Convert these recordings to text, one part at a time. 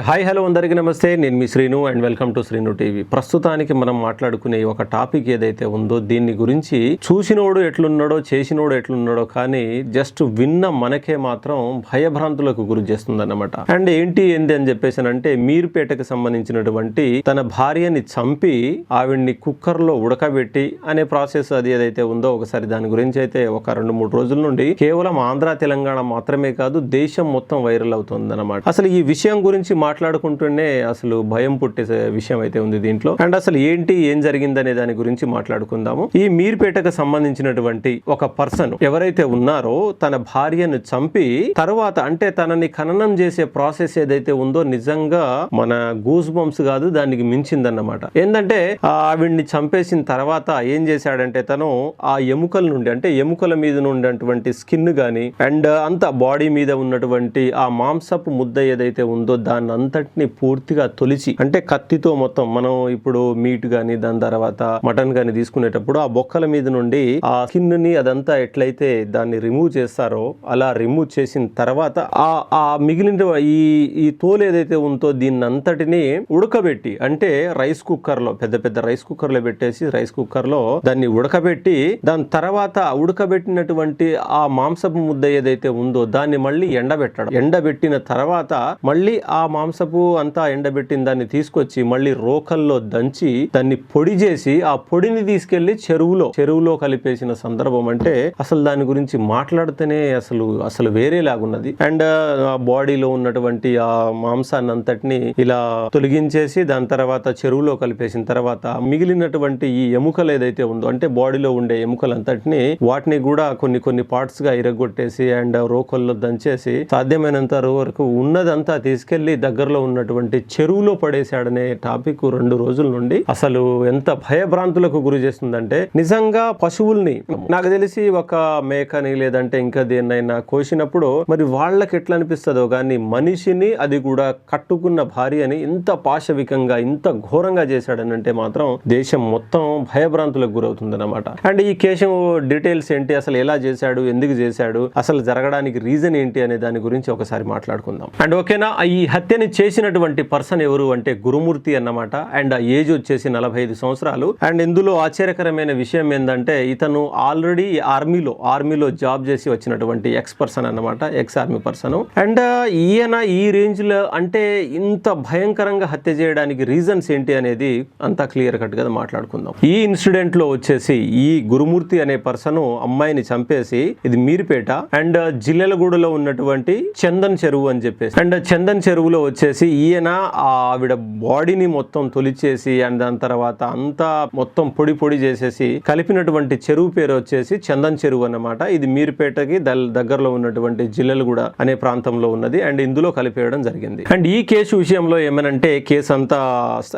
Hi hello అందరికీ నమస్తే. నేను మీ Srinu and welcome to Srinu TV. ప్రస్తుతానికి మనం మాట్లాడుకునే ఒక టాపిక్ ఏదైతే ఉందో దీన్ని గురించి చూసినోడు ఎట్లున్నాడో చేసినోడు ఎట్లున్నాడో కానీ జస్ట్ విన్న మనకే మాత్రం భయభ్రాంతులకు గురి చేస్తుందన్నమాట. అండ్ ఏంటి ఏంది అని చెప్పేసి అంటే మీరుపేటకు సంబంధించినటువంటి తన భార్యని చంపి ఆవిడ్ని కుక్కర్లో ఉడకబెట్టి అనే ప్రాసెస్ అది ఏదైతే ఉందో ఒకసారి దాని గురించి అయితే ఒక రెండు మూడు రోజుల నుండి కేవలం ఆంధ్ర తెలంగాణ మాత్రమే కాదు దేశం మొత్తం వైరల్ అవుతుంది అనమాట అసలు ఈ విషయం గురించి మాట్లాడుకుంటూనే అసలు భయం పుట్టే విషయం అయితే ఉంది దీంట్లో. అండ్ అసలు ఏంటి ఏం జరిగిందనే దాని గురించి మాట్లాడుకుందాము. ఈ మీర్పేటకు సంబంధించినటువంటి ఒక పర్సన్ ఎవరైతే ఉన్నారో తన భార్యను చంపి తర్వాత అంటే తనని ఖననం చేసే ప్రాసెస్ ఏదైతే ఉందో నిజంగా మన గూస్ బంప్స్ కాదు దానికి మించిందన్నమాట. ఏంటంటే ఆవిడ్ని చంపేసిన తర్వాత ఏం చేశాడంటే తను ఆ ఎముకల నుండి అంటే ఎముకల మీద ఉన్నటువంటి స్కిన్ గాని అండ్ అంత బాడీ మీద ఉన్నటువంటి ఆ మాంసపు ముద్ద ఏదైతే ఉందో దాన్ని అంతటిని పూర్తిగా తొలిచి అంటే కత్తితో మొత్తం మనం ఇప్పుడు మీట్ కానీ దాని తర్వాత మటన్ కానీ తీసుకునేటప్పుడు ఆ బొక్కల మీద నుండి ఆ స్కిన్ని అదంతా ఎట్లయితే దాన్ని రిమూవ్ చేస్తారో అలా రిమూవ్ చేసిన తర్వాత ఆ ఆ మిగిలిన ఈ ఈ తోలు ఏదైతే ఉందో దీన్ని అంతటిని ఉడకబెట్టి అంటే రైస్ కుక్కర్లో పెద్ద పెద్ద రైస్ కుక్కర్లో పెట్టేసి రైస్ కుక్కర్లో దాన్ని ఉడకబెట్టి దాని తర్వాత ఉడకబెట్టినటువంటి ఆ మాంసపు ముద్ద ఏదైతే ఉందో దాన్ని మళ్ళీ ఎండబెట్టడం. ఎండబెట్టిన తర్వాత మళ్ళీ ఆ మాంసపు అంతా ఎండబెట్టిన దాన్ని తీసుకొచ్చి మళ్ళీ రోకల్లో దంచి దాన్ని పొడి చేసి ఆ పొడిని తీసుకెళ్ళి చెరువులో చెరువులో కలిపేసిన సందర్భం అంటే అసలు దాని గురించి మాట్లాడితేనే అసలు అసలు వేరే లాగున్నది. అండ్ ఆ బాడీలో ఉన్నటువంటి ఆ మాంసాన్ని అంతటిని ఇలా తొలగించేసి దాని తర్వాత చెరువులో కలిపేసిన తర్వాత మిగిలినటువంటి ఈ ఎముకలు ఏదైతే ఉందో అంటే బాడీలో ఉండే ఎముకలంతటిని వాటిని కూడా కొన్ని కొన్ని పార్ట్స్గా ఇరగొట్టేసి అండ్ రోకల్లో దంచేసి సాధ్యమైనంత వరకు ఉన్నదంతా తీసుకెళ్ళి దగ్గరలో ఉన్నటువంటి చెరువులో పడేశాడనే టాపిక్ రెండు రోజుల నుండి అసలు ఎంత భయభ్రాంతులకు గురి చేస్తుందంటే నిజంగా పశువుల్ని నాకు తెలిసి ఒక మేకని లేదంటే ఇంకా దేన్నైనా కోసినప్పుడు మరి వాళ్ళకి ఎట్లా అనిపిస్తుందో కానీ మనిషిని అది కూడా కట్టుకున్న భార్యని ఇంత పాశవికంగా ఇంత ఘోరంగా చేశాడని అంటే మాత్రం దేశం మొత్తం భయభ్రాంతులకు గురవుతుందన్నమాట. అండ్ ఈ కేశం డీటెయిల్స్ ఏంటి? అసలు ఎలా చేశాడు? ఎందుకు చేశాడు? అసలు జరగడానికి రీజన్ ఏంటి? అనే దాని గురించి ఒకసారి మాట్లాడుకుందాం. అండ్ ఓకేనా? ఈ హత్య హత్యని చేసినటువంటి పర్సన్ ఎవరు అంటే గురుమూర్తి అన్నమాట. అండ్ ఆ ఏజ్ వచ్చేసి నలభై ఐదు సంవత్సరాలు. అండ్ ఇందులో ఆశ్చర్యకరమైన విషయం ఏంటంటే ఇతను ఆల్రెడీ ఆర్మీలో ఆర్మీలో జాబ్ చేసి వచ్చినటువంటి ఎక్స్ పర్సన్ అన్నమాట ఎక్స్ ఆర్మీ పర్సన్. అండ్ ఈయన ఈ రేంజ్లో అంటే ఇంత భయంకరంగా హత్య చేయడానికి రీజన్స్ ఏంటి అనేది అంతా క్లియర్ కట్గా మాట్లాడుకుందాం. ఈ ఇన్సిడెంట్లో వచ్చేసి ఈ గురుమూర్తి అనే పర్సన్ అమ్మాయిని చంపేసి ఇది మీరుపేట అండ్ జిల్లెలగూడలో ఉన్నటువంటి చందన్ చెరువు అని చెప్పేసి అండ్ చందన్ చెరువులో వచ్చేసి ఈయన ఆ ఆవిడ బాడీని మొత్తం తొలిచేసి అండ్ దాని తర్వాత అంతా మొత్తం పొడి పొడి చేసేసి కలిపినటువంటి చెరువు పేరు వచ్చేసి చందన్ చెరువు అన్నమాట. ఇది మీరుపేటకి దల్- దగ్గరలో ఉన్నటువంటి జిల్లెలగూడ అనే ప్రాంతంలో ఉన్నది అండ్ ఇందులో కలిపేయడం జరిగింది. అండ్ ఈ కేసు విషయంలో ఏమనంటే కేసు అంతా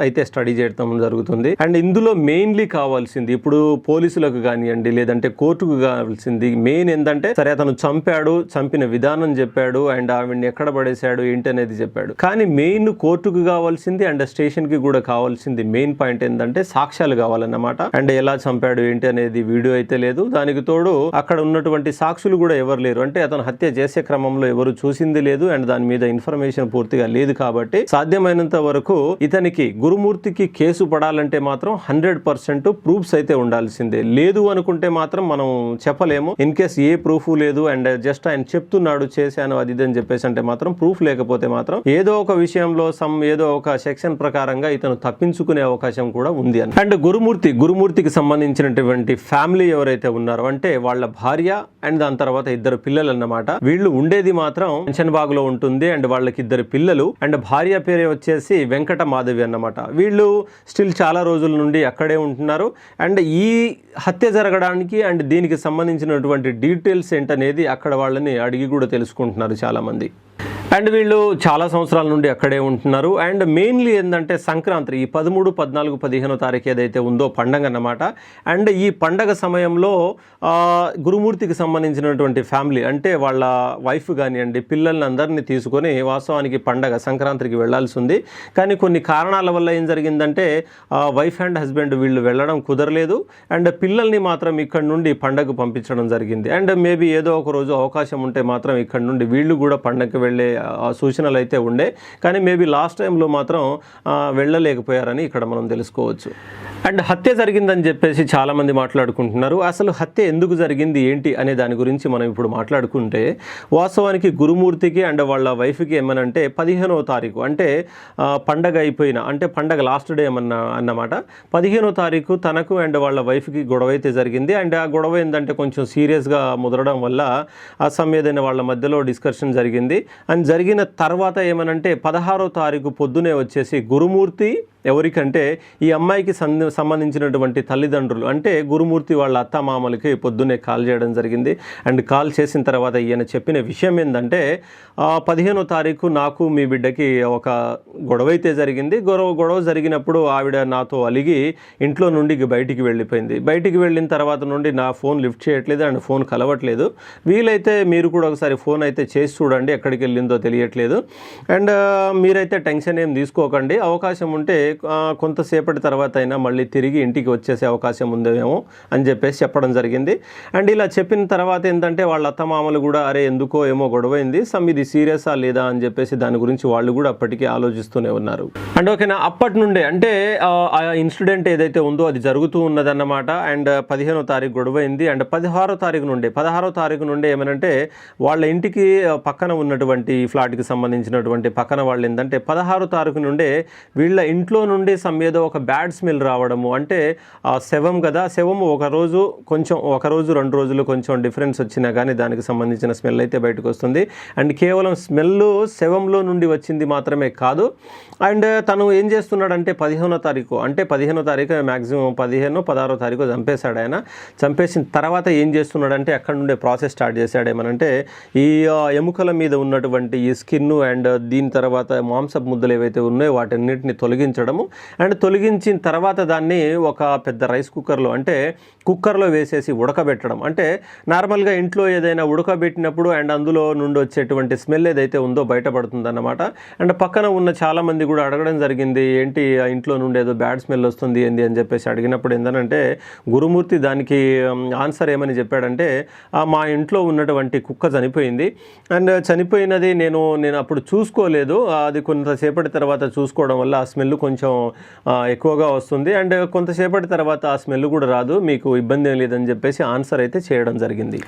అయితే స్టడీ చేయడం జరుగుతుంది. అండ్ ఇందులో మెయిన్లీ కావాల్సింది ఇప్పుడు పోలీసులకు కానివ్వండి లేదంటే కోర్టుకు కావాల్సింది మెయిన్ ఏంటంటే సరే అతను చంపాడు చంపిన విధానం చెప్పాడు అండ్ ఆవిడ్ని ఎక్కడ పడేశాడు ఏంటి అనేది చెప్పాడు. కానీ మెయిన్ కోర్టుకు కావాల్సింది అండ్ స్టేషన్కి కూడా కావాల్సింది మెయిన్ పాయింట్ ఏంటంటే సాక్ష్యాలు కావాలన్నమాట. అండ్ ఎలా చంపాడు ఏంటి అనేది వీడియో అయితే లేదు. దానికి తోడు అక్కడ ఉన్నటువంటి సాక్షులు కూడా ఎవరు లేరు. అంటే అతను హత్య చేసే క్రమంలో ఎవరు చూసింది లేదు అండ్ దాని మీద ఇన్ఫర్మేషన్ పూర్తిగా లేదు కాబట్టి సాధ్యమైనంత వరకు ఇతనికి గురుమూర్తికి కేసు పడాలంటే మాత్రం హండ్రెడ్ పర్సెంట్ ప్రూఫ్స్ అయితే ఉండాల్సిందే. లేదు అనుకుంటే మాత్రం మనం చెప్పలేము. ఇన్ కేస్ ఏ ప్రూఫ్ లేదు అండ్ జస్ట్ ఆయన చెప్తున్నాడు చేశాను అది ఇది అని చెప్పేసి అంటే మాత్రం ప్రూఫ్ లేకపోతే మాత్రం ఏదో ఏదో ఒక విషయంలో సమ్ ఏదో ఒక సెక్షన్ ప్రకారంగా ఇతను తప్పించుకునే అవకాశం కూడా ఉంది అని అండ్ గురుమూర్తి గురుమూర్తికి సంబంధించినటువంటి ఫ్యామిలీ ఎవరైతే ఉన్నారో అంటే వాళ్ళ భార్య అండ్ దాని తర్వాత ఇద్దరు పిల్లలు అన్నమాట. వీళ్ళు ఉండేది మాత్రం పెన్షన్ బాగులో ఉంటుంది అండ్ వాళ్ళకి ఇద్దరు పిల్లలు అండ్ భార్య పేరే వచ్చేసి వెంకట మాధవి అన్నమాట. వీళ్ళు స్టిల్ చాలా రోజుల నుండి అక్కడే ఉంటున్నారు. అండ్ ఈ హత్య జరగడానికి అండ్ దీనికి సంబంధించినటువంటి డీటెయిల్స్ ఏంటనేది అక్కడ వాళ్ళని అడిగి కూడా తెలుసుకుంటున్నారు చాలా మంది అండ్ వీళ్ళు చాలా సంవత్సరాల నుండి అక్కడే ఉంటున్నారు. అండ్ మెయిన్లీ ఏంటంటే సంక్రాంతి ఈ పదమూడు పద్నాలుగు పదిహేనో తారీఖు ఏదైతే ఉందో పండగ అన్నమాట. అండ్ ఈ పండగ సమయంలో గురుమూర్తికి సంబంధించినటువంటి ఫ్యామిలీ అంటే వాళ్ళ వైఫ్ కానివ్వండి పిల్లల్ని అందరినీ తీసుకొని వాస్తవానికి పండగ సంక్రాంతికి వెళ్ళాల్సి ఉంది. కానీ కొన్ని కారణాల వల్ల ఏం జరిగిందంటే వైఫ్ అండ్ హస్బెండ్ వీళ్ళు వెళ్ళడం కుదరలేదు. అండ్ పిల్లల్ని మాత్రం ఇక్కడ నుండి పండగ పంపించడం జరిగింది. అండ్ మేబీ ఏదో ఒక రోజు అవకాశం ఉంటే మాత్రం ఇక్కడ నుండి వీళ్ళు కూడా పండగకి వెళ్ళే సూచనలు అయితే ఉండే. కానీ మేబీ లాస్ట్ టైంలో మాత్రం వెళ్ళలేకపోయారని ఇక్కడ మనం తెలుసుకోవచ్చు. అండ్ హత్య జరిగిందని చెప్పేసి చాలామంది మాట్లాడుకుంటున్నారు. అసలు హత్య ఎందుకు జరిగింది ఏంటి అనే దాని గురించి మనం ఇప్పుడు మాట్లాడుకుంటే వాస్తవానికి గురుమూర్తికి అండ్ వాళ్ళ వైఫ్కి ఏమనంటే పదిహేనో తారీఖు అంటే పండగ అయిపోయిన అంటే పండగ లాస్ట్ డే ఏమన్నా అన్నమాట. పదిహేనో తారీఖు తనకు అండ్ వాళ్ళ వైఫ్కి గొడవ అయితే జరిగింది. అండ్ ఆ గొడవ ఏంటంటే కొంచెం సీరియస్గా ముదరడం వల్ల ఆ సమేదైన వాళ్ళ మధ్యలో డిస్కషన్ జరిగింది. అండ్ జరిగిన తర్వాత ఏమనంటే పదహారో తారీఖు పొద్దునే వచ్చేసి గురుమూర్తి ఎవరికంటే ఈ అమ్మాయికి సంబంధించినటువంటి తల్లిదండ్రులు అంటే గురుమూర్తి వాళ్ళ అత్త మామలకి పొద్దున్నే కాల్ చేయడం జరిగింది. అండ్ కాల్ చేసిన తర్వాత ఈయన చెప్పిన విషయం ఏంటంటే పదిహేనో తారీఖు నాకు మీ బిడ్డకి ఒక గొడవ అయితే జరిగింది. గొడవ గొడవ జరిగినప్పుడు ఆవిడ నాతో అలిగి ఇంట్లో నుండి బయటికి వెళ్ళిపోయింది. బయటికి వెళ్ళిన తర్వాత నుండి నా ఫోన్ లిఫ్ట్ చేయట్లేదు అండ్ ఫోన్ కలవట్లేదు. వీలైతే మీరు కూడా ఒకసారి ఫోన్ అయితే చేసి చూడండి ఎక్కడికి వెళ్ళిందో తెలియట్లేదు. అండ్ మీరైతే టెన్షన్ ఏం తీసుకోకండి. అవకాశం ఉంటే కొంతసేపటి తర్వాత అయినా మళ్ళీ తిరిగి ఇంటికి వచ్చేసే అవకాశం ఉందేమో అని చెప్పేసి చెప్పడం జరిగింది. అండ్ ఇలా చెప్పిన తర్వాత ఏంటంటే వాళ్ళ అత్తమామలు కూడా అరే ఎందుకో ఏమో గొడవైంది సమ్ ఇది సీరియసా లేదా? అని చెప్పేసి దాని గురించి వాళ్ళు కూడా అప్పటికే ఆలోచిస్తూనే ఉన్నారు. అండ్ ఓకేనా అప్పటి నుండే అంటే ఆ, ఇన్సిడెంట్ ఏదైతే ఉందో అది జరుగుతూ ఉన్నదన్నమాట. అండ్ పదిహేనో తారీఖు గొడవైంది. అండ్ పదహారో తారీఖు నుండి పదహారో తారీఖు నుండి ఏమనంటే వాళ్ళ ఇంటికి పక్కన ఉన్నటువంటి ఫ్లాట్కి సంబంధించినటువంటి పక్కన వాళ్ళు ఏంటంటే పదహారో తారీఖు నుండే వీళ్ళ ఇంట్లో నుండి సమ్ ఏదో ఒక బ్యాడ్ స్మెల్ రావడము అంటే ఆ శవం కదా శవం ఒక రోజు కొంచెం ఒక రోజు రెండు రోజులు కొంచెం డిఫరెన్స్ వచ్చినా కానీ దానికి సంబంధించిన స్మెల్ అయితే బయటకు వస్తుంది. అండ్ కేవలం స్మెల్ శవంలో నుండి వచ్చింది మాత్రమే కాదు. అండ్ uh, తను ఏం చేస్తున్నాడంటే పదిహేనో తారీఖు అంటే పదిహేనో తారీఖు మ్యాక్సిమం పదిహేను పదహారో తారీఖు చంపేశాడు ఆయన. చంపేసిన తర్వాత ఏం చేస్తున్నాడంటే అక్కడ నుండే ప్రాసెస్ స్టార్ట్ చేశాడు ఏమనంటే ఈ ఎముకల మీద ఉన్నటువంటి ఈ స్కిన్ అండ్ uh, దీని తర్వాత మాంసపు ముద్దలు ఏవైతే ఉన్నాయో వాటన్నిటిని తొలగించడము అండ్ తొలగించిన తర్వాత దాన్ని ఒక పెద్ద రైస్ కుక్కర్లో అంటే కుక్కర్లో వేసేసి ఉడకబెట్టడం. అంటే నార్మల్గా ఇంట్లో ఏదైనా ఉడకబెట్టినప్పుడు అండ్ అందులో నుండి వచ్చేటువంటి స్మెల్ ఏదైతే ఉందో బయటపడుతుందన్నమాట. అండ్ పక్కన ఉన్న చాలామంది కూడా అడగడం జరిగింది ఏంటి ఆ ఇంట్లో నుండి ఏదో బ్యాడ్ స్మెల్ వస్తుంది ఏంది? అని చెప్పేసి అడిగినప్పుడు ఏంటంటే గురుమూర్తి దానికి ఆన్సర్ ఏమని చెప్పాడంటే మా ఇంట్లో ఉన్నటువంటి కుక్క చనిపోయింది. అండ్ చనిపోయినది నేను నేను అప్పుడు చూసుకోలేదు. అది కొంతసేపటి తర్వాత చూసుకోవడం వల్ల ఆ స్మెల్ కొంచెం కొంచెం ఎక్కువగా వస్తుంది. అండ్ కొంతసేపటి తర్వాత ఆ స్మెల్ కూడా రాదు. మీకు ఇబ్బంది ఏం లేదని చెప్పేసి ఆన్సర్ అయితే చేయడం జరిగింది.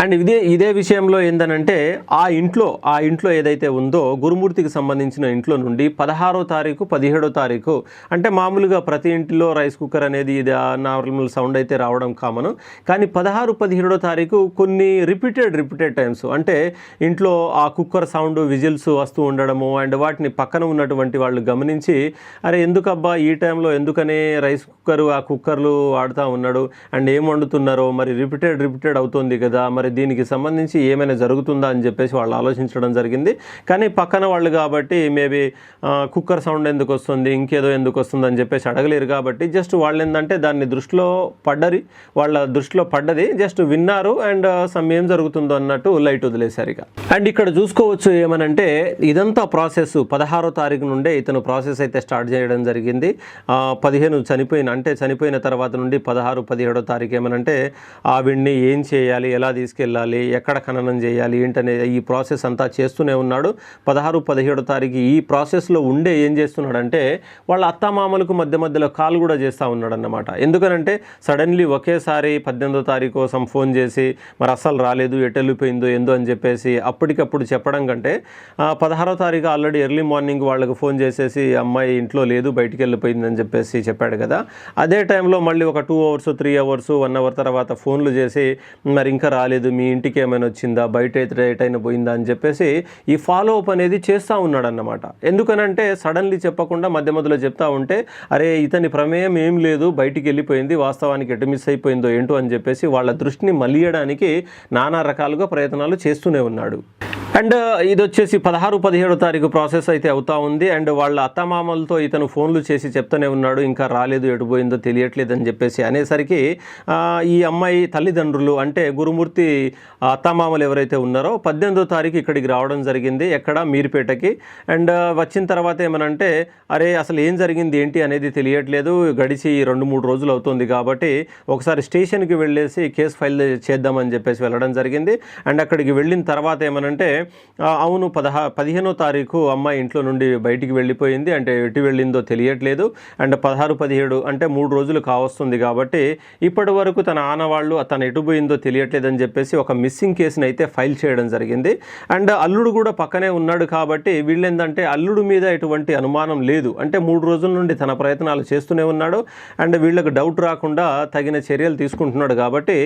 అండ్ ఇదే ఇదే విషయంలో ఏందనంటే ఆ ఇంట్లో ఆ ఇంట్లో ఏదైతే ఉందో గురుమూర్తికి సంబంధించిన ఇంట్లో నుండి పదహారో తారీఖు పదిహేడో తారీఖు అంటే మామూలుగా ప్రతి ఇంటిలో రైస్ కుక్కర్ అనేది ఇది నార్మల్ సౌండ్ అయితే రావడం కామన్. కానీ పదహారు పదిహేడో తారీఖు కొన్ని రిపీటెడ్ రిపీటెడ్ టైమ్స్. అంటే ఇంట్లో ఆ కుక్కర్ సౌండ్ విజిల్స్ వస్తూ ఉండడము అండ్ వాటిని పక్కన ఉన్నటువంటి వాళ్ళు గమనించి అరే ఎందుకబ్బా ఈ టైంలో ఎందుకనే రైస్ కుక్కర్ ఆ కుక్కర్లు వాడుతూ ఉన్నాడు అండ్ ఏం వండుతున్నారో మరి రిపీటెడ్ రిపీటెడ్ అవుతుంది కదా మరి దీనికి సంబంధించి ఏమైనా జరుగుతుందా అని చెప్పేసి వాళ్ళు ఆలోచించడం జరిగింది. కానీ పక్కన వాళ్ళు కాబట్టి మేబీ కుక్కర్ సౌండ్ ఎందుకు వస్తుంది ఇంకేదో ఎందుకు వస్తుంది అని చెప్పేసి అడగలేరు కాబట్టి జస్ట్ వాళ్ళు ఏంటంటే దాన్ని దృష్టిలో పడ్డరి వాళ్ళ దృష్టిలో పడ్డది జస్ట్ విన్నారు అండ్ సమ్ ఏం జరుగుతుందో అన్నట్టు లైట్ వదిలేశారు ఇక. అండ్ ఇక్కడ చూసుకోవచ్చు ఏమనంటే ఇదంతా ప్రాసెస్ పదహారో తారీఖు నుండే ఇతను ప్రాసెస్ అయితే స్టార్ట్ చేయడం జరిగింది. పదిహేను చనిపోయిన అంటే చనిపోయిన తర్వాత నుండి పదహారు పదిహేడో తారీఖు ఏమనంటే ఆవిడ్ని ఏం చేయాలి ఎలా తీసుకెళ్ళాలి ఎక్కడ ఖననం చేయాలి ఏంటనే ఈ ప్రాసెస్ అంతా చేస్తూనే ఉన్నాడు. పదహారు పదిహేడో తారీఖు ఈ ప్రాసెస్లో ఉండే ఏం చేస్తున్నాడంటే వాళ్ళ అత్తామామలకు మధ్య మధ్యలో కాల్ కూడా చేస్తూ ఉన్నాడన్నమాట. ఎందుకనంటే సడన్లీ ఒకేసారి పద్దెనిమిదో తారీఖు కోసం ఫోన్ చేసి మరి అస్సలు రాలేదు ఎటెళ్ళిపోయిందో ఏందో అని చెప్పేసి అప్పటికప్పుడు చెప్పడం కంటే పదహారో తారీఖు ఆల్రెడీ ఎర్లీ మార్నింగ్ వాళ్ళకి ఫోన్ చేసేసి అమ్మాయి ఇంట్లో లేదు బయటికి వెళ్ళిపోయిందని చెప్పేసి చెప్పాడు కదా. అదే టైంలో మళ్ళీ ఒక two hours three hours one hour తర్వాత ఫోన్లు చేసి మరి ఇంకా రాలేదు మీ ఇంటికి ఏమైనా వచ్చిందా బయట అయితే ఎటైనా పోయిందా అని చెప్పేసి ఈ ఫాలో అప్ అనేది చేస్తూ ఉన్నాడన్నమాట. ఎందుకనంటే సడన్లీ చెప్పకుండా మధ్య మధ్యలో చెప్తా ఉంటే అరే ఇతని ప్రమేయం ఏం లేదు బయటికి వెళ్ళిపోయింది వాస్తవానికి ఎటు మిస్ అయిపోయిందో ఏంటో అని చెప్పేసి వాళ్ళ దృష్టిని మలియడానికి నానా రకాలుగా ప్రయత్నాలు చేస్తూనే ఉన్నాడు. అండ్ ఇది వచ్చేసి పదహారు పదిహేడో తారీఖు ప్రాసెస్ అయితే అవుతా ఉంది. అండ్ వాళ్ళ అత్తమామలతో ఇతను ఫోన్లు చేసి చెప్తూనే ఉన్నాడు. ఇంకా రాలేదు ఎటు పోయిందో తెలియట్లేదు అని చెప్పేసి అనేసరికి ఈ అమ్మాయి తల్లిదండ్రులు అంటే గురుమూర్తి అత్తమామలు ఎవరైతే ఉన్నారో పద్దెనిమిదో తారీఖు ఇక్కడికి రావడం జరిగింది ఎక్కడ? మీరుపేటకి. అండ్ వచ్చిన తర్వాత ఏమనంటే అరే అసలు ఏం జరిగింది ఏంటి అనేది తెలియట్లేదు. గడిచి రెండు మూడు రోజులు అవుతుంది కాబట్టి ఒకసారి స్టేషన్కి వెళ్ళేసి కేసు ఫైల్ చేద్దామని చెప్పేసి వెళ్ళడం జరిగింది. అండ్ అక్కడికి వెళ్ళిన తర్వాత ఏమనంటే అవును పదహా పదిహేనో తారీఖు అమ్మాయి ఇంట్లో నుండి బయటికి వెళ్ళిపోయింది. అంటే ఎటు వెళ్ళిందో తెలియట్లేదు. అండ్ పదహారు పదిహేడు అంటే మూడు రోజులు కావస్తుంది కాబట్టి ఇప్పటి వరకు తన ఆనవాళ్ళు తను ఎటు పోయిందో తెలియట్లేదని చెప్పేసి ఒక మిస్సింగ్ కేసుని అయితే ఫైల్ చేయడం జరిగింది. అండ్ అల్లుడు కూడా పక్కనే ఉన్నాడు కాబట్టి వీళ్ళేందంటే అల్లుడు మీద ఎటువంటి అనుమానం లేదు. అంటే మూడు రోజుల నుండి తన ప్రయత్నాలు చేస్తూనే ఉన్నాడు. అండ్ వీళ్ళకి డౌట్ రాకుండా తగిన చర్యలు తీసుకుంటున్నాడు కాబట్టి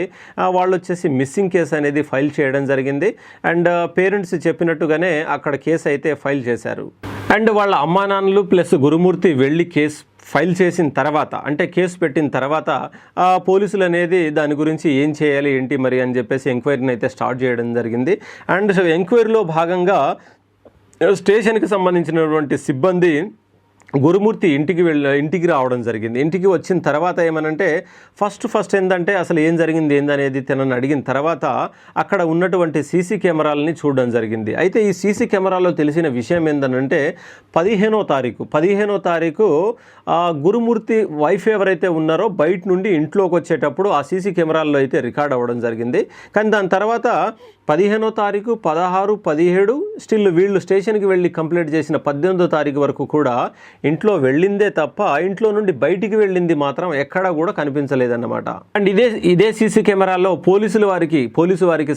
వాళ్ళు వచ్చేసి మిస్సింగ్ కేసు అనేది ఫైల్ చేయడం జరిగింది. అండ్ పేరెంట్స్ చెప్పినట్టుగానే అక్కడ కేసు అయితే ఫైల్ చేశారు. అండ్ వాళ్ళ అమ్మానాన్నలు ప్లస్ గురుమూర్తి వెళ్ళి కేసు ఫైల్ చేసిన తర్వాత అంటే కేసు పెట్టిన తర్వాత పోలీసులు అనేది దాని గురించి ఏం చేయాలి ఏంటి మరి అని చెప్పేసి ఎంక్వైరీని అయితే స్టార్ట్ చేయడం జరిగింది. అండ్ ఎంక్వైరీలో భాగంగా స్టేషన్కి సంబంధించినటువంటి సిబ్బంది గురుమూర్తి ఇంటికి వెళ్ళ ఇంటికి రావడం జరిగింది. ఇంటికి వచ్చిన తర్వాత ఏమనంటే ఫస్ట్ ఫస్ట్ ఏంటంటే అసలు ఏం జరిగింది ఏందనేది తనని అడిగిన తర్వాత అక్కడ ఉన్నటువంటి సీసీ కెమెరాలని చూడడం జరిగింది. అయితే ఈ సీసీ కెమెరాలో తెలిసిన విషయం ఏంటనంటే పదిహేనో తారీఖు పదిహేనో తారీఖు గురుమూర్తి వైఫ్ ఎవరైతే ఉన్నారో బయట నుండి ఇంట్లోకి వచ్చేటప్పుడు ఆ సీసీ కెమెరాల్లో అయితే రికార్డ్ అవ్వడం జరిగింది. కానీ దాని తర్వాత పదిహేనో తారీఖు పదహారు పదిహేడు స్టిల్ వీళ్ళు స్టేషన్కి వెళ్ళి కంప్లైంట్ చేసిన పద్దెనిమిదో తారీఖు వరకు కూడా ఇంట్లో వెళ్ళిందే తప్ప ఇంట్లో నుండి బయటికి వెళ్ళింది మాత్రం ఎక్కడా కూడా కనిపించలేదన్నమాట. అండ్ ఇదే ఇదే సీసీ కెమెరాలో పోలీసుల వారికి పోలీసు వారికి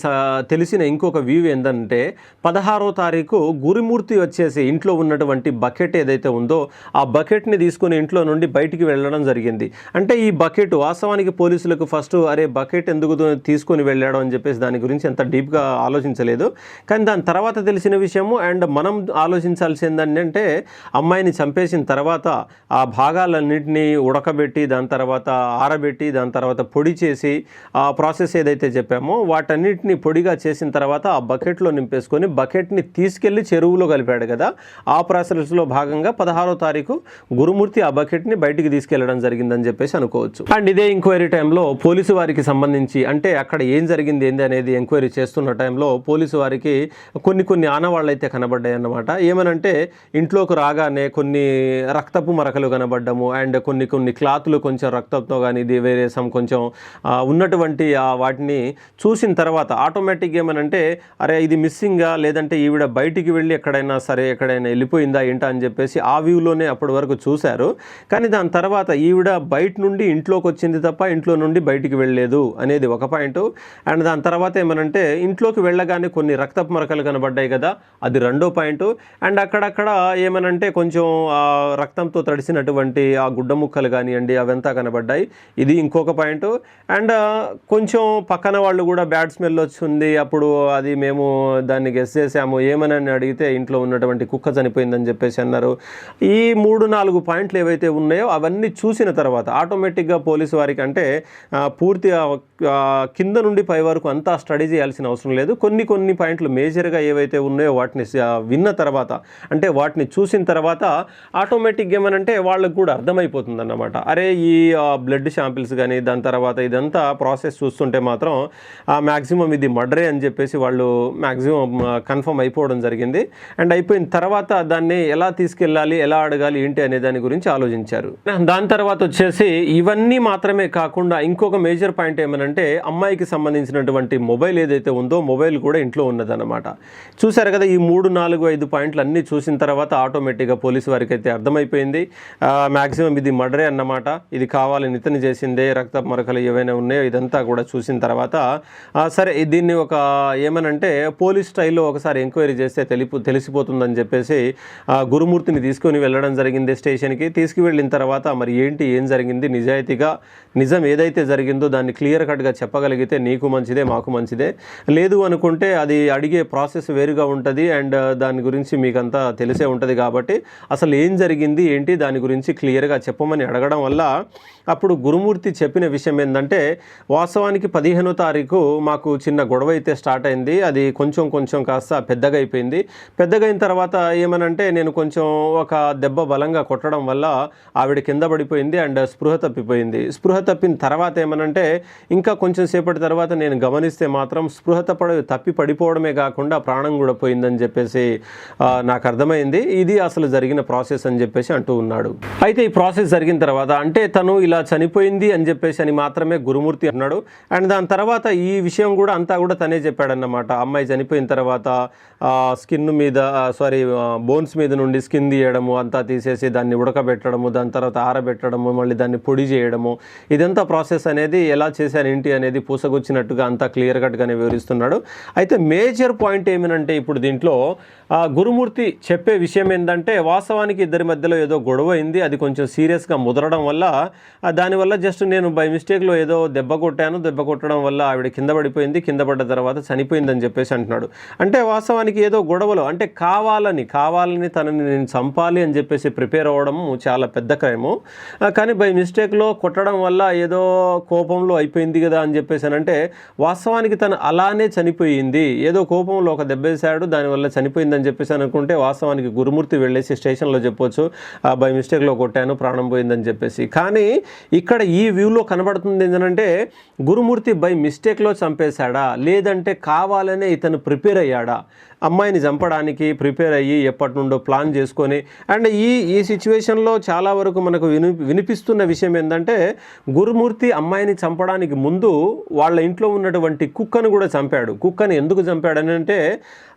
తెలిసిన ఇంకొక వ్యూ ఏంటంటే పదహారో తారీఖు గురుమూర్తి వచ్చేసి ఇంట్లో ఉన్నటువంటి బకెట్ ఏదైతే ఉందో ఆ బకెట్ని తీసుకుని ఇంట్లో నుండి బయటికి వెళ్ళడం జరిగింది. అంటే ఈ బకెట్ వాస్తవానికి పోలీసులకు ఫస్ట్ అరే బకెట్ ఎందుకు తీసుకొని వెళ్ళాడు అని చెప్పేసి దాని గురించి ఎంత డీప్గా ఆలోచించలేదు. కానీ దాని తర్వాత తెలిసిన విషయము అండ్ మనం ఆలోచించాల్సింది ఏంటంటే అమ్మాయిని చంపేసిన తర్వాత ఆ భాగాలన్నింటినీ ఉడకబెట్టి దాని తర్వాత ఆరబెట్టి దాని తర్వాత పొడి చేసి ఆ ప్రాసెస్ ఏదైతే చెప్పామో వాటన్నిటిని పొడిగా చేసిన తర్వాత ఆ బకెట్లో నింపేసుకొని బకెట్ని తీసుకెళ్ళి చెరువులో కలిపాడు కదా. ఆ ప్రాసెస్లో భాగంగా పదహారో తారీఖు గురుమూర్తి ఆ బకెట్ని బయటికి తీసుకెళ్ళడం జరిగిందని చెప్పేసి అనుకోవచ్చు. అండ్ ఇదే ఎంక్వైరీ టైంలో పోలీసు వారికి సంబంధించి అంటే అక్కడ ఏం జరిగింది ఏంది అనేది ఎంక్వైరీ చేస్తున్న టైంలో పోలీసు వారికి కొన్ని కొన్ని ఆనవాళ్ళు అయితే కనబడ్డాయి అన్నమాట ఏమనంటే ఇంట్లోకి రాగానే కొన్ని రక్తపు మరకలు కనబడ్డము అండ్ కొన్ని కొన్ని క్లాతులు కొంచెం రక్తంతో కానీ ఇది వేరే సమ్ కొంచెం ఉన్నటువంటి వాటిని చూసిన తర్వాత ఆటోమేటిక్ ఏమనంటే అరే ఇది మిస్సింగా? లేదంటే ఈవిడ బయటికి వెళ్ళి ఎక్కడైనా సరే ఎక్కడైనా వెళ్ళిపోయిందా ఏంటా అని చెప్పేసి ఆ వ్యూలోనే అప్పటి వరకు చూశారు. కానీ దాని తర్వాత ఈవిడ బయట నుండి ఇంట్లోకి వచ్చింది తప్ప ఇంట్లో నుండి బయటికి వెళ్ళలేదు అనేది ఒక పాయింట్. అండ్ దాని తర్వాత ఏమనంటే ఇంట్లోకి వెళ్ళగానే కొన్ని రక్తపు మరకలు కనబడ్డాయి కదా అది రెండో పాయింట్. అండ్ అక్కడక్కడ ఏమనంటే కొంచెం రక్తంతో తడిసినటువంటి ఆ గుడ్డ ముక్కలు కానివ్వండి అవంతా కనబడ్డాయి. ఇది ఇంకొక పాయింట్. అండ్ కొంచెం పక్కన వాళ్ళు కూడా బ్యాడ్ స్మెల్ వచ్చింది అప్పుడు అది మేము దాన్ని గెస్ చేసాము. ఏమనని అడిగితే ఇంట్లో ఉన్నటువంటి కుక్క చనిపోయిందని చెప్పేసి అన్నారు. ఈ మూడు నాలుగు పాయింట్లు ఏవైతే ఉన్నాయో అవన్నీ చూసిన తర్వాత ఆటోమేటిక్గా పోలీసు వారికి అంటే పూర్తి పూర్తిగా కింద నుండి పై వరకు అంతా స్టడీ చేయాల్సిన అవసరం లేదు. కొన్ని కొన్ని పాయింట్లు మేజర్గా ఏవైతే ఉన్నాయో వాటిని విన్న తర్వాత అంటే వాటిని చూసిన తర్వాత ఆటోమేటిక్గా ఏమనంటే వాళ్ళకు కూడా అర్థమైపోతుంది అన్నమాట అరే ఈ బ్లడ్ శాంపిల్స్ కానీ దాని తర్వాత ఇదంతా ప్రాసెస్ చూస్తుంటే మాత్రం మ్యాక్సిమం ఇది మర్డరే అని చెప్పేసి వాళ్ళు మ్యాక్సిమం కన్ఫర్మ్ అయిపోవడం జరిగింది. అండ్ అయిపోయిన తర్వాత దాన్ని ఎలా తీసుకెళ్ళాలి ఎలా అడగాలి ఏంటి అనే దాని గురించి ఆలోచించారు. దాని తర్వాత వచ్చేసి ఇవన్నీ మాత్రమే కాకుండా ఇంకొక మేజర్ పాయింట్ ఏమనంటే అమ్మాయికి సంబంధించినటువంటి మొబైల్ ఏదైతే ఉందో మొబైల్ కూడా ఇంట్లో ఉన్నదన్నమాట. చూశారు కదా ఈ మూడు నాలుగు ఐదు పాయింట్లు అన్నీ చూసిన తర్వాత ఆటోమేటిక్గా పోలీసు వారికి అయితే అర్థమైపోయింది మ్యాక్సిమం ఇది మర్డరే అన్నమాట. ఇది కావాలని ఇతను చేసిందే రక్త మరకలు ఏవైనా ఉన్నాయో ఇదంతా కూడా చూసిన తర్వాత సరే దీన్ని ఒక ఏమనంటే పోలీస్ స్టైల్లో ఒకసారి ఎంక్వైరీ చేస్తే తెలిపి తెలిసిపోతుందని చెప్పేసి ఆ, గురుమూర్తిని తీసుకొని వెళ్ళడం జరిగింది స్టేషన్కి. తీసుకువెళ్ళిన తర్వాత మరి ఏంటి ఏం జరిగింది నిజాయితీగా నిజం ఏదైతే జరిగిందో దాన్ని క్లియర్ కట్గా చెప్పగలిగితే నీకు మంచిదే మాకు మంచిదే. లేదు అనుకుంటే అది అడిగే ప్రాసెస్ వేరుగా ఉంటుంది అండ్ uh, దాని గురించి మీకంతా తెలిసే ఉంటుంది కాబట్టి అసలు ఏం జరిగింది ఏంటి దాని గురించి క్లియర్గా చెప్పమని అడగడం వల్ల అప్పుడు గురుమూర్తి చెప్పిన విషయం ఏంటంటే వాస్తవానికి పదిహేనో తారీఖు మాకు చిన్న గొడవ అయితే స్టార్ట్ అయింది. అది కొంచెం కొంచెం కాస్త పెద్దగా అయిపోయింది. పెద్దగా అయిన తర్వాత ఏమనంటే నేను కొంచెం ఒక దెబ్బ బలంగా కొట్టడం వల్ల ఆవిడ కింద పడిపోయింది అండ్ స్పృహ తప్పిపోయింది. స్పృహ తప్పిన తర్వాత ఏమనంటే ఇంకా కొంచెం సేపటి తర్వాత నేను గమనిస్తే మాత్రం స్పృహ తప్ప తప్పి పడిపోవడమే కాకుండా ప్రాణం కూడా పోయిందని చెప్పేసి నాకు అర్థమైంది. ఇది అసలు జరిగిన ప్రాసెస్ అని చెప్పేసి అంటూ ఉన్నాడు. అయితే ఈ ప్రాసెస్ జరిగిన తర్వాత అంటే తను ఇలా చనిపోయింది అని చెప్పేసి అని మాత్రమే గురుమూర్తి అన్నాడు. అండ్ దాని తర్వాత ఈ విషయం కూడా అంతా కూడా తనే చెప్పాడన్నమాట. అమ్మాయి చనిపోయిన తర్వాత స్కిన్ మీద సారీ బోన్స్ మీద నుండి స్కిన్ తీయడము అంతా తీసేసి దాన్ని ఉడకబెట్టడము దాని తర్వాత ఆరబెట్టడము మళ్ళీ దాన్ని పొడి చేయడము ఇదంతా ప్రాసెస్ అనేది ఎలా చేశాను ఏంటి అనేది పూసగొచ్చినట్టుగా అంతా క్లియర్ కట్గానే వివరిస్తున్నాడు. అయితే మేజర్ పాయింట్ ఏమినంటే ఇప్పుడు దీంట్లో గురుమూర్తి చెప్పే విషయం ఏంటంటే వాస్తవానికి ఇద్దరి మధ్యలో ఏదో గొడవ అయింది అది కొంచెం సీరియస్గా ముదరడం వల్ల దానివల్ల జస్ట్ నేను బై మిస్టేక్లో ఏదో దెబ్బ కొట్టాను. దెబ్బ కొట్టడం వల్ల ఆవిడ కింద పడిపోయింది. కింద పడ్డ తర్వాత చనిపోయిందని చెప్పేసి అంటున్నాడు. అంటే వాస్తవానికి ఏదో గొడవలు అంటే కావాలని కావాలని తనని నేను చంపాలి అని చెప్పేసి ప్రిపేర్ అవ్వడం చాలా పెద్ద క్రైము. కానీ బై మిస్టేక్లో కొట్టడం వల్ల ఏదో కోపంలో అయిపోయింది కదా అని చెప్పేసి అని అంటే వాస్తవానికి తను అలానే చనిపోయింది. ఏదో కోపంలో ఒక దెబ్బ వేశాడు దానివల్ల చనిపోయిందని చెప్పేసి అనుకుంటే వాస్తవానికి గురుమూర్తి వెళ్ళేసి స్టేషన్లో చెప్పొచ్చు. "ఆ, బై మిస్టేక్లో కొట్టాను ప్రాణం పోయిందని చెప్పేసి. కానీ ఇక్కడ ఈ వ్యూలో కనబడుతుంది ఏంటంటే గురుమూర్తి బై మిస్టేక్లో చంపేశాడా? లేదంటే కావాలనే ఇతను ప్రిపేర్ అయ్యాడా? అమ్మాయిని చంపడానికి ప్రిపేర్ అయ్యి ఎప్పటి నుండో ప్లాన్ చేసుకొని అండ్ ఈ ఈ సిచ్యువేషన్లో చాలా వరకు మనకు విని వినిపిస్తున్న విషయం ఏంటంటే గురుమూర్తి అమ్మాయిని చంపడానికి ముందు వాళ్ళ ఇంట్లో ఉన్నటువంటి కుక్కను కూడా చంపాడు. కుక్కని ఎందుకు చంపాడని అంటే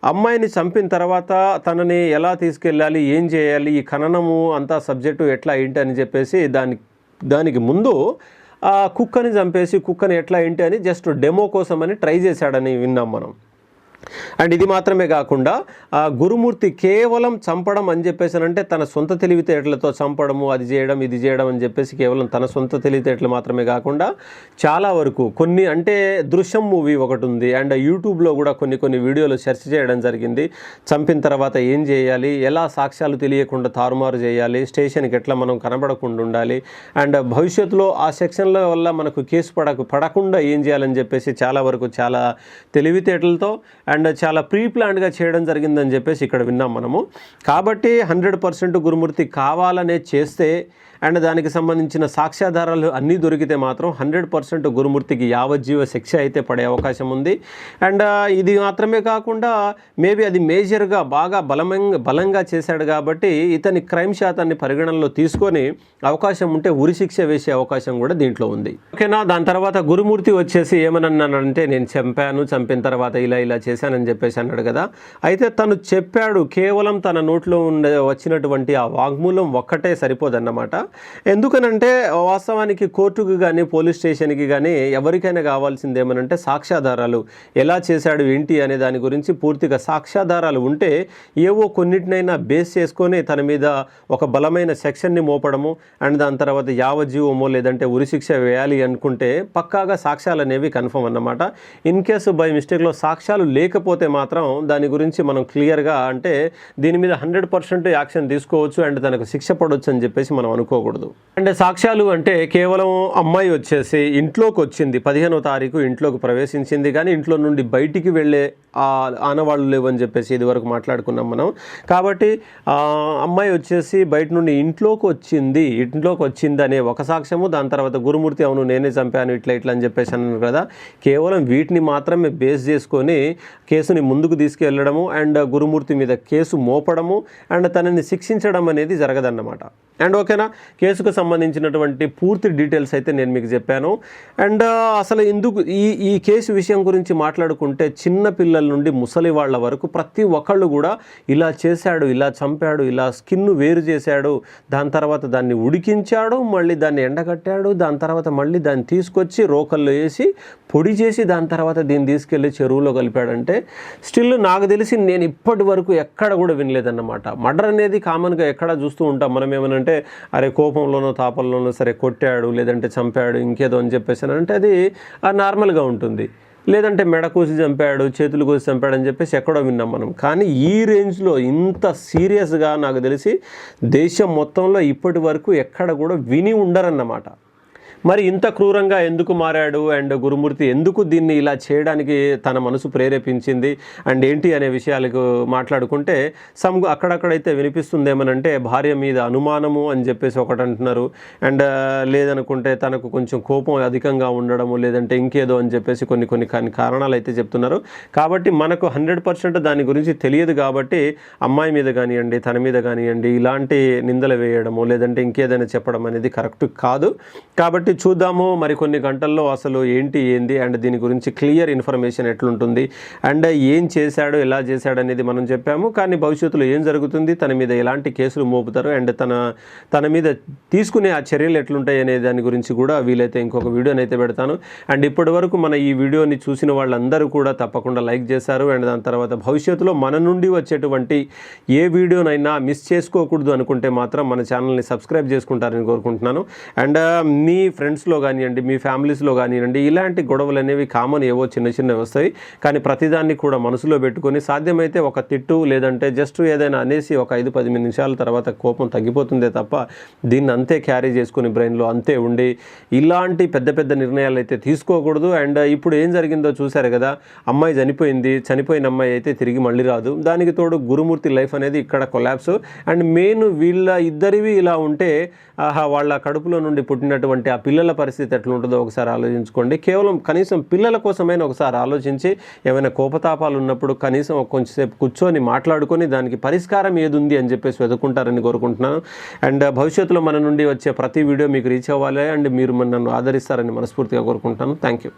అమ్మాయిని చంపిన తర్వాత తనని ఎలా తీసుకెళ్ళాలి? ఏం చేయాలి? ఈ ఖననము అంతా సబ్జెక్టు ఎట్లా ఏంటి అని చెప్పేసి దాని దానికి ముందు ఆ కుక్కని చంపేసి కుక్కని ఎట్లా ఏంటి అని జస్ట్ డెమో కోసమని ట్రై చేశాడని విన్నాం మనం. అండ్ ఇది మాత్రమే కాకుండా ఆ గురుమూర్తి కేవలం చంపడం అని చెప్పేసి అంటే తన సొంత తెలివితేటలతో చంపడము అది చేయడం ఇది చేయడం అని చెప్పేసి కేవలం తన సొంత తెలివితేటలు మాత్రమే కాకుండా చాలా వరకు కొన్ని అంటే దృశ్యం మూవీ ఒకటి ఉంది. అండ్ యూట్యూబ్లో కూడా కొన్ని కొన్ని వీడియోలు సెర్చ్ చేయడం జరిగింది. చంపిన తర్వాత ఏం చేయాలి? ఎలా సాక్ష్యాలు తెలియకుండా తారుమారు చేయాలి? స్టేషన్కి ఎట్లా మనం కనబడకుండా ఉండాలి? అండ్ భవిష్యత్తులో ఆ సెక్షన్ల వల్ల మనకు కేసు పడకు పడకుండా ఏం చేయాలని చెప్పేసి చాలా వరకు చాలా తెలివితేటలతో అండ్ చాలా ప్రీ ప్లాన్డ్గా చేయడం జరిగిందని చెప్పేసి ఇక్కడ విన్నాం మనము. కాబట్టి హండ్రెడ్ పర్సెంట్ గురుమూర్తి కావాలనే చేస్తే అండ్ దానికి సంబంధించిన సాక్ష్యాధారాలు అన్నీ దొరికితే మాత్రం హండ్రెడ్ పర్సెంట్ గురుమూర్తికి యావజ్జీవ శిక్ష అయితే పడే అవకాశం ఉంది. అండ్ ఇది మాత్రమే కాకుండా మేబీ అది మేజర్గా బాగా బలమంగా బలంగా చేశాడు కాబట్టి ఇతని క్రైమ్ శాతాన్ని పరిగణనలో తీసుకొని అవకాశం ఉంటే ఉరి శిక్ష వేసే అవకాశం కూడా దీంట్లో ఉంది. ఓకేనా? దాని తర్వాత గురుమూర్తి వచ్చేసి ఏమనన్నానంటే నేను చంపాను చంపిన తర్వాత ఇలా ఇలా చేశానని చెప్పేసి అన్నాడు కదా. అయితే తను చెప్పాడు కేవలం తన నోట్లో ఉండే వచ్చినటువంటి ఆ వాగ్మూలం ఒక్కటే సరిపోదన్నమాట. ఎందుకనంటే వాస్తవానికి కోర్టుకు కానీ పోలీస్ స్టేషన్కి కానీ ఎవరికైనా కావాల్సింది ఏమనంటే సాక్ష్యాధారాలు. ఎలా చేశాడు ఏంటి అనే దాని గురించి పూర్తిగా సాక్ష్యాధారాలు ఉంటే ఏవో కొన్నిటినైనా బేస్ చేసుకొని తన మీద ఒక బలమైన సెక్షన్ని మోపడము అండ్ దాని తర్వాత యావజ్జీవమో లేదంటే ఉరిశిక్ష వేయాలి అనుకుంటే పక్కాగా సాక్ష్యాలు అనేవి కన్ఫర్మ్ అన్నమాట. ఇన్ కేసు బై మిస్టేక్లో సాక్ష్యాలు లేకపోతే మాత్రం దాని గురించి మనం క్లియర్గా అంటే దీని మీద హండ్రెడ్ పర్సెంట్ యాక్షన్ తీసుకోవచ్చు అండ్ తనకు శిక్ష పడవచ్చు అని చెప్పేసి మనం అనుకో అనుకోకూడదు అంటే సాక్ష్యాలు అంటే కేవలం అమ్మాయి వచ్చేసి ఇంట్లోకి వచ్చింది. పదిహేనో తారీఖు ఇంట్లోకి ప్రవేశించింది. కానీ ఇంట్లో నుండి బయటికి వెళ్ళే ఆనవాళ్ళు లేవని చెప్పేసి ఇది వరకు మాట్లాడుకున్నాం మనం. కాబట్టి అమ్మాయి వచ్చేసి బయట నుండి ఇంట్లోకి వచ్చింది. ఇంట్లోకి వచ్చింది అనే ఒక సాక్ష్యము. దాని తర్వాత గురుమూర్తి అవును నేనే చంపాను ఇట్లా ఇట్లా అని చెప్పేసి అన్నాను కదా. కేవలం వీటిని మాత్రమే బేస్ చేసుకొని కేసుని ముందుకు తీసుకెళ్ళడము అండ్ గురుమూర్తి మీద కేసు మోపడము అండ్ తనని శిక్షించడం అనేది జరగదన్నమాట. అండ్ ఓకేనా? కేసుకు సంబంధించినటువంటి పూర్తి డీటెయిల్స్ అయితే నేను మీకు చెప్పాను. అండ్ అసలు ఎందుకు ఈ ఈ కేసు విషయం గురించి మాట్లాడుకుంటే చిన్న పిల్లల నుండి ముసలి వాళ్ళ వరకు ప్రతి ఒక్కళ్ళు కూడా ఇలా చేశాడు ఇలా చంపాడు ఇలా స్కిన్ వేరు చేశాడు దాని తర్వాత దాన్ని ఉడికించాడు మళ్ళీ దాన్ని ఎండగట్టాడు దాని తర్వాత మళ్ళీ దాన్ని తీసుకొచ్చి రోకల్లో వేసి పొడి చేసి దాని తర్వాత దీన్ని తీసుకెళ్ళి చెరువులో కలిపాడంటే స్టిల్ నాకు తెలిసి నేను ఇప్పటి వరకు ఎక్కడ కూడా వినలేదన్నమాట. మర్డర్ అనేది కామన్గా ఎక్కడ చూస్తూ ఉంటాం. మనం ఏమనంటే అరే కోపంలోనో తాపంలోనో సరే కొట్టాడు లేదంటే చంపాడు ఇంకేదో అని చెప్పేసి అని అంటే అది ఆ నార్మల్గా ఉంటుంది. లేదంటే మెడ కోసి చంపాడు చేతులు కోసి చంపాడు అని చెప్పేసి ఎక్కడో విన్నాం మనం. కానీ ఈ రేంజ్లో ఇంత సీరియస్గా నాకు తెలిసి దేశం మొత్తంలో ఇప్పటి వరకు ఎక్కడ కూడా విని ఉండరన్నమాట. మరి ఇంత క్రూరంగా ఎందుకు మారాడు? అండ్ గురుమూర్తి ఎందుకు దీన్ని ఇలా చేయడానికి తన మనసు ప్రేరేపించింది? అండ్ ఏంటి అనే విషయాలకు మాట్లాడుకుంటే సమ్ అక్కడక్కడైతే వినిపిస్తుందేమనంటే భార్య మీద అనుమానము అని చెప్పేసి ఒకటి అంటున్నారు అండ్ లేదనుకుంటే తనకు కొంచెం కోపం అధికంగా ఉండడము లేదంటే ఇంకేదో అని చెప్పేసి కొన్ని కొన్ని కారణాలు అయితే చెప్తున్నారు. కాబట్టి మనకు హండ్రెడ్ పర్సెంట్ దాని గురించి తెలియదు కాబట్టి అమ్మాయి మీద కానివ్వండి తన మీద కానివ్వండి ఇలాంటి నిందలు వేయడము లేదంటే ఇంకేదైనా చెప్పడం అనేది కరెక్ట్ కాదు. కాబట్టి చూద్దాము మరి కొన్ని గంటల్లో అసలు ఏంటి ఏంది అండ్ దీని గురించి క్లియర్ ఇన్ఫర్మేషన్ ఎట్లుంటుంది అండ్ ఏం చేశాడు ఎలా చేశాడు అనేది మనం చెప్పాము. కానీ భవిష్యత్తులో ఏం జరుగుతుంది తన మీద ఎలాంటి కేసులు మోపుతారు అండ్ తన తన మీద తీసుకునే ఆ చర్యలు ఎట్లుంటాయి అనే దాని గురించి కూడా వీలైతే ఇంకొక వీడియోని అయితే పెడతాను. అండ్ ఇప్పటి వరకు మన ఈ వీడియోని చూసిన వాళ్ళందరూ కూడా తప్పకుండా లైక్ చేశారు అండ్ దాని తర్వాత భవిష్యత్తులో మన నుండి వచ్చేటువంటి ఏ వీడియోనైనా మిస్ చేసుకోకూడదు అనుకుంటే మాత్రం మన ఛానల్ని సబ్స్క్రైబ్ చేసుకుంటారని కోరుకుంటున్నాను. అండ్ మీ ఫ్రెండ్స్లో కానివ్వండి మీ ఫ్యామిలీస్లో కానివ్వండి ఇలాంటి గొడవలు అనేవి కామన్ ఏవో చిన్న చిన్నవి వస్తాయి. కానీ ప్రతిదాన్ని కూడా మనసులో పెట్టుకొని సాధ్యమైతే ఒక తిట్టు లేదంటే జస్ట్ ఏదైనా అనేసి ఒక ఐదు పది నిమిషాల తర్వాత కోపం తగ్గిపోతుందే తప్ప దీన్ని అంతే క్యారీ చేసుకుని బ్రెయిన్లో అంతే ఉండి ఇలాంటి పెద్ద పెద్ద నిర్ణయాలు అయితే తీసుకోకూడదు. అండ్ ఇప్పుడు ఏం జరిగిందో చూశారు కదా అమ్మాయి చనిపోయింది చనిపోయిన అమ్మాయి అయితే తిరిగి మళ్ళీ రాదు. దానికి తోడు గురుమూర్తి లైఫ్ అనేది ఇక్కడ కొలాబ్స్ అండ్ మెయిన్ వీళ్ళ ఇద్దరివి ఇలా ఉంటే ఆహా వాళ్ళ కడుపులో నుండి పుట్టినటువంటి ఆ పిల్లల పరిస్థితి ఎట్లా ఉంటుందో ఒకసారి ఆలోచించుకోండి. కేవలం కనీసం పిల్లల కోసమైనా ఒకసారి ఆలోచించి ఏమైనా కోపతాపాలు ఉన్నప్పుడు కనీసం కొంచెంసేపు కూర్చొని మాట్లాడుకొని దానికి పరిష్కారం ఏది ఉంది అని చెప్పేసి వెతుకుంటారని కోరుకుంటున్నాను. అండ్ భవిష్యత్తులో మన నుండి వచ్చే ప్రతి వీడియో మీకు రీచ్ అవ్వాలి. అండ్ మీరు నన్ను ఆదరిస్తారని మనస్ఫూర్తిగా కోరుకుంటాను థ్యాంక్ యూ